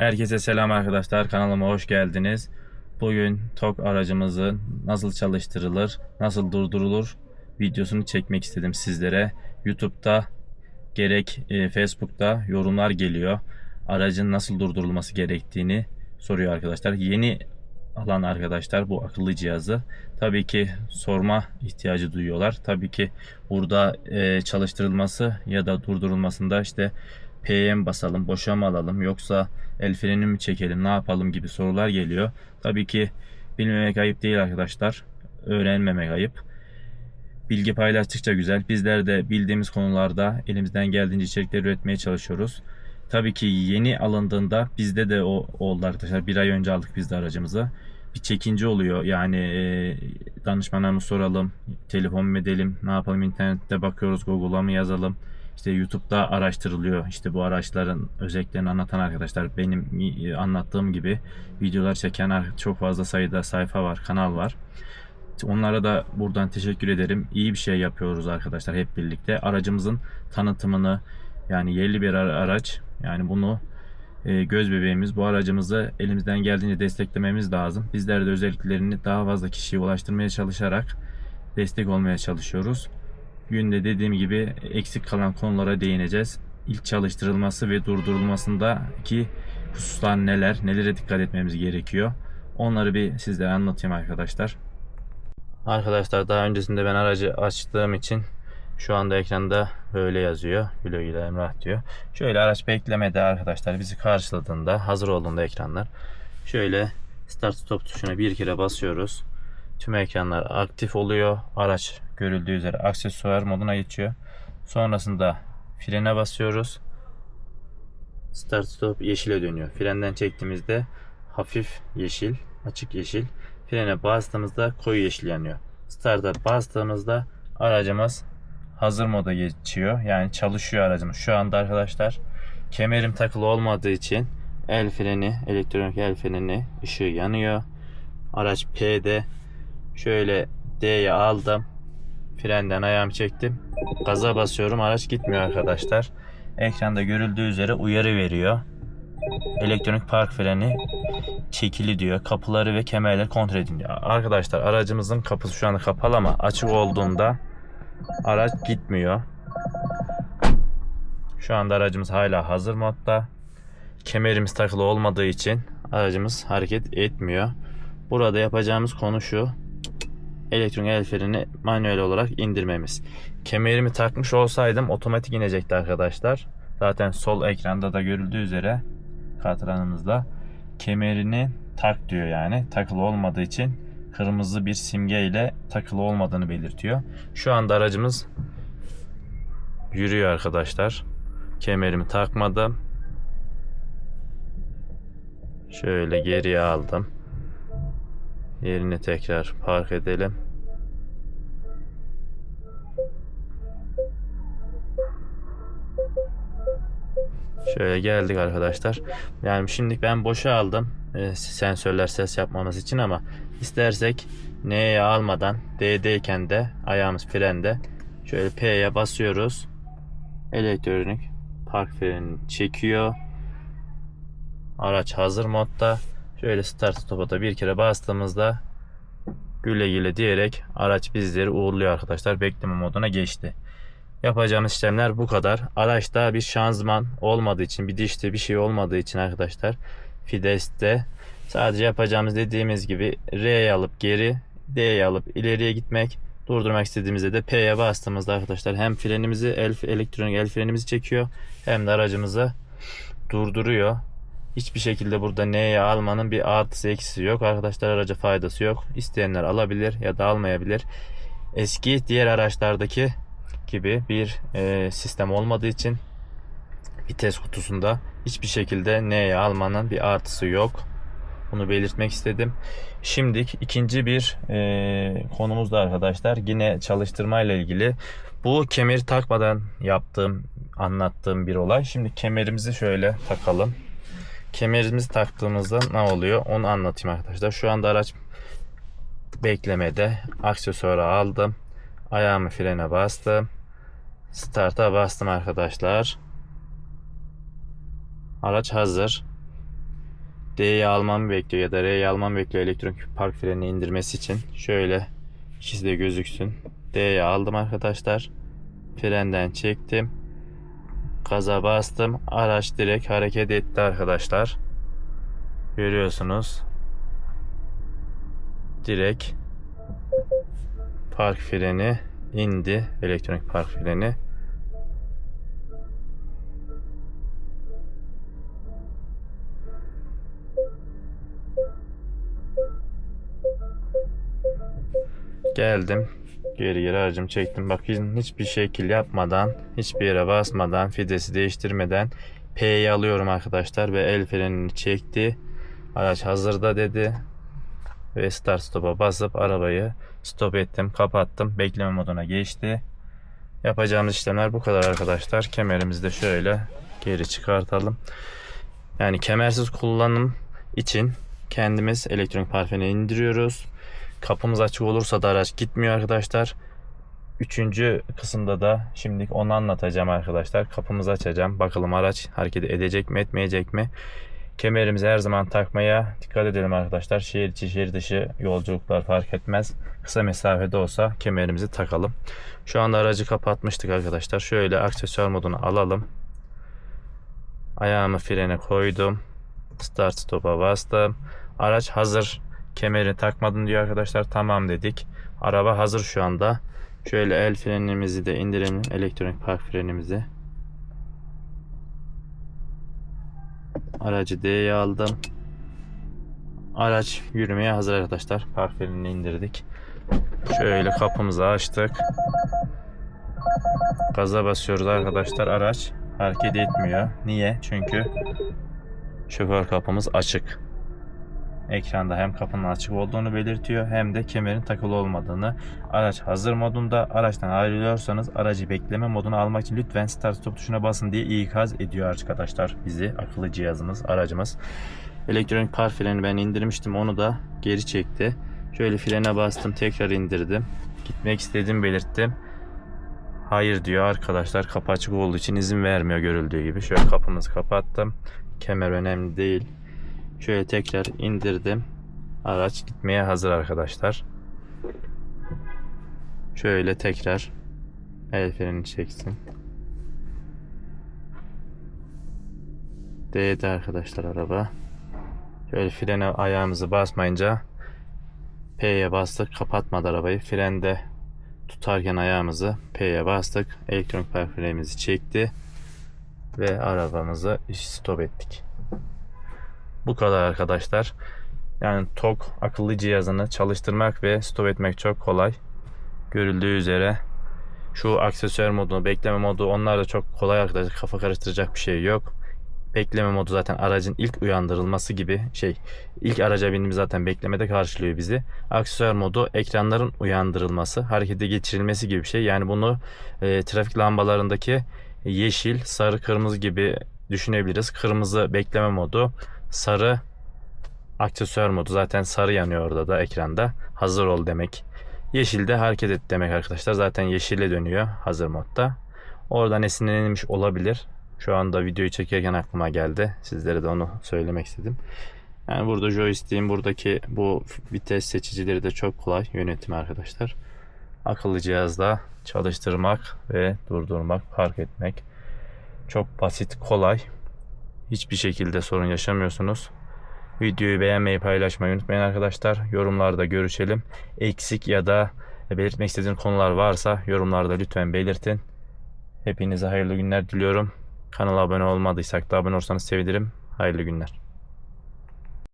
Herkese selam arkadaşlar. Kanalıma hoş geldiniz. Bugün TOK aracımızı nasıl çalıştırılır, nasıl durdurulur videosunu çekmek istedim sizlere. YouTube'da gerek e, Facebook'ta yorumlar geliyor. Aracın nasıl durdurulması gerektiğini soruyor arkadaşlar. Yeni alan arkadaşlar bu akıllı cihazı tabii ki sorma ihtiyacı duyuyorlar. Tabii ki burada e, çalıştırılması ya da durdurulmasında işte PM basalım, boşa mı alalım yoksa el freni mi çekelim, ne yapalım gibi sorular geliyor. Tabii ki bilmemek ayıp değil arkadaşlar. Öğrenmemek ayıp. Bilgi paylaştıkça güzel. Bizler de bildiğimiz konularda elimizden geldiğince içerikler üretmeye çalışıyoruz. Tabii ki yeni alındığında bizde de o oldu arkadaşlar. Bir ay önce aldık biz de aracımızı. Bir çekince oluyor. Yani e, danışmana mı soralım, telefon mu edelim, ne yapalım internette bakıyoruz, Google'a mı yazalım. İşte YouTube'da araştırılıyor. İşte bu araçların özelliklerini anlatan arkadaşlar benim e, anlattığım gibi videolar çeken çok fazla sayıda sayfa var, kanal var. Onlara da buradan teşekkür ederim. İyi bir şey yapıyoruz arkadaşlar hep birlikte. Aracımızın tanıtımını yani yerli bir ara- araç yani bunu e, göz bebeğimiz bu aracımızı elimizden geldiğince desteklememiz lazım. Bizler de özelliklerini daha fazla kişiye ulaştırmaya çalışarak destek olmaya çalışıyoruz. Günde dediğim gibi eksik kalan konulara değineceğiz. İlk çalıştırılması ve durdurulmasındaki hususlar neler, nelere dikkat etmemiz gerekiyor. Onları bir sizlere anlatayım arkadaşlar. Arkadaşlar daha öncesinde ben aracı açtığım için şu anda ekranda böyle yazıyor. Güle güle Emrah diyor. Şöyle araç beklemede arkadaşlar bizi karşıladığında hazır olduğunda ekranlar. Şöyle start stop tuşuna bir kere basıyoruz. Tüm ekranlar aktif oluyor. Araç görüldüğü üzere aksesuar moduna geçiyor. Sonrasında frene basıyoruz. Start stop yeşile dönüyor. Frenden çektiğimizde hafif yeşil, açık yeşil. Frene bastığımızda koyu yeşil yanıyor. Start'a bastığımızda aracımız hazır moda geçiyor. Yani çalışıyor aracımız. Şu anda arkadaşlar kemerim takılı olmadığı için el freni, elektronik el freni ışığı yanıyor. Araç P'de şöyle D'ye aldım. Frenden ayağımı çektim. Gaza basıyorum. Araç gitmiyor arkadaşlar. Ekranda görüldüğü üzere uyarı veriyor. Elektronik park freni çekili diyor. Kapıları ve kemerleri kontrol edin diyor. Arkadaşlar aracımızın kapısı şu anda kapalı ama açık olduğunda araç gitmiyor. Şu anda aracımız hala hazır modda. Kemerimiz takılı olmadığı için aracımız hareket etmiyor. Burada yapacağımız konu şu. Elektronik el freni manuel olarak indirmemiz. Kemerimi takmış olsaydım otomatik inecekti arkadaşlar. Zaten sol ekranda da görüldüğü üzere katranımızda kemerini tak diyor yani. Takılı olmadığı için kırmızı bir simge ile takılı olmadığını belirtiyor. Şu anda aracımız yürüyor arkadaşlar. Kemerimi takmadım. Şöyle geriye aldım. Yerine tekrar park edelim. Şöyle geldik arkadaşlar. Yani şimdi ben boşa aldım e, sensörler ses yapmamız için ama istersek N'ye almadan D'deyken de ayağımız frende şöyle P'ye basıyoruz. Elektronik park freni çekiyor. Araç hazır modda. Şöyle start stop'a da bir kere bastığımızda güle güle diyerek araç bizleri uğurluyor arkadaşlar. Bekleme moduna geçti. Yapacağımız işlemler bu kadar. Araçta bir şanzıman olmadığı için, bir dişte bir şey olmadığı için arkadaşlar Fides'te sadece yapacağımız dediğimiz gibi R'ye alıp geri, D'ye alıp ileriye gitmek. Durdurmak istediğimizde de P'ye bastığımızda arkadaşlar hem frenimizi, el, elektronik el frenimizi çekiyor hem de aracımızı durduruyor. Hiçbir şekilde burada N'ye almanın bir artısı eksisi yok. Arkadaşlar araca faydası yok. İsteyenler alabilir ya da almayabilir. Eski diğer araçlardaki gibi bir e, sistem olmadığı için vites kutusunda hiçbir şekilde N'ye almanın bir artısı yok. Bunu belirtmek istedim. Şimdi ikinci bir e, konumuz da arkadaşlar yine çalıştırma ile ilgili. Bu kemeri takmadan yaptığım, anlattığım bir olay. Şimdi kemerimizi şöyle takalım. Kemerimizi taktığımızda ne oluyor onu anlatayım arkadaşlar. Şu anda araç beklemede. Aksesuarı aldım. Ayağımı frene bastım. Start'a bastım arkadaşlar. Araç hazır. D'yi almamı bekliyor ya da R'yi almamı bekliyor elektronik park frenini indirmesi için. Şöyle ikisi de gözüksün. D'yi aldım arkadaşlar. Frenden çektim. Gaza bastım. Araç direkt hareket etti arkadaşlar. Görüyorsunuz. Direkt park freni indi. Elektronik park freni. Geldim. Geri geri aracımı çektim. Bakın hiçbir şekil yapmadan, hiçbir yere basmadan, fidesi değiştirmeden P'yi alıyorum arkadaşlar ve el frenini çekti. Araç hazırda dedi. Ve start stop'a basıp arabayı stop ettim, kapattım. Bekleme moduna geçti. Yapacağımız işlemler bu kadar arkadaşlar. Kemerimizi de şöyle geri çıkartalım. Yani kemersiz kullanım için kendimiz elektronik parfeni indiriyoruz. Kapımız açık olursa da araç gitmiyor arkadaşlar. Üçüncü kısımda da şimdi onu anlatacağım arkadaşlar. Kapımızı açacağım. Bakalım araç hareket edecek mi etmeyecek mi? Kemerimizi her zaman takmaya dikkat edelim arkadaşlar. Şehir içi şehir dışı yolculuklar fark etmez. Kısa mesafede olsa kemerimizi takalım. Şu anda aracı kapatmıştık arkadaşlar. Şöyle aksesuar modunu alalım. Ayağımı frene koydum. Start stop'a bastım. Araç hazır. Kemeri takmadın diyor arkadaşlar. Tamam dedik. Araba hazır şu anda. Şöyle el frenimizi de indirelim. Elektronik park frenimizi. Aracı D'ye aldım. Araç yürümeye hazır arkadaşlar. Park frenini indirdik. Şöyle kapımızı açtık. Gaza basıyoruz arkadaşlar. Araç hareket etmiyor. Niye? Çünkü şoför kapımız açık. Ekranda hem kapının açık olduğunu belirtiyor hem de kemerin takılı olmadığını. Araç hazır modunda. Araçtan ayrılıyorsanız aracı bekleme moduna almak için lütfen start stop tuşuna basın diye ikaz ediyor arkadaşlar bizi. Akıllı cihazımız, aracımız. Elektronik park freni ben indirmiştim. Onu da geri çekti. Şöyle frene bastım. Tekrar indirdim. Gitmek istediğimi belirttim. Hayır diyor arkadaşlar. Kapı açık olduğu için izin vermiyor görüldüğü gibi. Şöyle kapımızı kapattım. Kemer önemli değil. Şöyle tekrar indirdim. Araç gitmeye hazır arkadaşlar. Şöyle tekrar el freni çeksin. Değdi arkadaşlar araba. Şöyle frene ayağımızı basmayınca P'ye bastık kapatmadı arabayı. Frende tutarken ayağımızı P'ye bastık. Elektronik park frenimizi çekti. Ve arabamızı stop ettik. Bu kadar arkadaşlar. Yani TOG akıllı cihazını çalıştırmak ve stop etmek çok kolay. Görüldüğü üzere şu aksesuar modu, bekleme modu onlar da çok kolay arkadaşlar. Kafa karıştıracak bir şey yok. Bekleme modu zaten aracın ilk uyandırılması gibi şey. İlk araca bindiğimiz zaten beklemede karşılıyor bizi. Aksesuar modu ekranların uyandırılması, harekete geçirilmesi gibi bir şey. Yani bunu e, trafik lambalarındaki yeşil, sarı, kırmızı gibi düşünebiliriz. Kırmızı bekleme modu, sarı aksesuar modu zaten sarı yanıyor orada da ekranda. Hazır ol demek. Yeşilde hareket et demek arkadaşlar. Zaten yeşile dönüyor hazır modda. Oradan esinlenilmiş olabilir. Şu anda videoyu çekerken aklıma geldi. Sizlere de onu söylemek istedim. Yani burada joystick'in buradaki bu vites seçicileri de çok kolay yönetimi arkadaşlar. Akıllı cihazla çalıştırmak ve durdurmak, park etmek çok basit, kolay. Hiçbir şekilde sorun yaşamıyorsunuz. Videoyu beğenmeyi, paylaşmayı unutmayın arkadaşlar. Yorumlarda görüşelim. Eksik ya da belirtmek istediğiniz konular varsa yorumlarda lütfen belirtin. Hepinize hayırlı günler diliyorum. Kanala abone olmadıysak da abone olursanız sevinirim. Hayırlı günler.